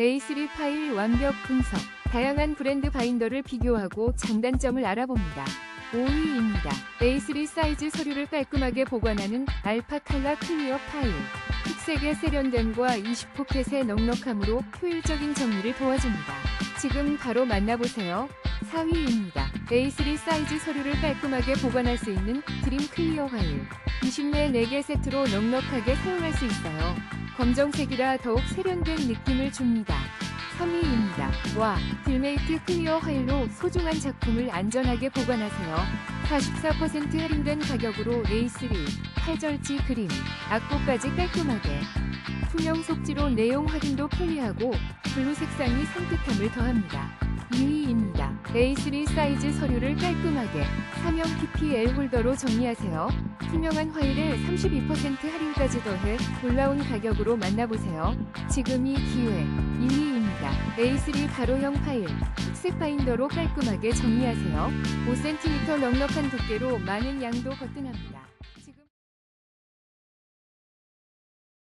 A3 파일 완벽 분석. 다양한 브랜드 바인더를 비교하고 장단점을 알아봅니다. 5위입니다. A3 사이즈 서류를 깔끔하게 보관하는 알파 칼라 클리어 파일. 픽색의 세련됨과 20포켓의 넉넉함으로 효율적인 정리를 도와줍니다. 지금 바로 만나보세요. 4위입니다. A3 사이즈 서류를 깔끔하게 보관할 수 있는 드림 클리어 파일. 20매 4개 세트로 넉넉하게 사용할 수 있어요. 검정색이라 더욱 세련된 느낌을 줍니다. 3위입니다. 와, 딜메이트 클리어 화일로 소중한 작품을 안전하게 보관하세요. 44% 할인된 가격으로 A3, 팔절지 그림, 악보까지 깔끔하게. 투명 속지로 내용 확인도 편리하고 블루 색상이 산뜻함을 더합니다. 2위입니다. A3 사이즈 서류를 깔끔하게 사명 PPL 홀더로 정리하세요. 투명한 화일에 32% 할인까지 더해 놀라운 가격으로 만나보세요. 지금이 기회. 1위입니다. A3 가로형 파일. 흑색 바인더로 깔끔하게 정리하세요. 5cm 넉넉한 두께로 많은 양도 거뜬합니다.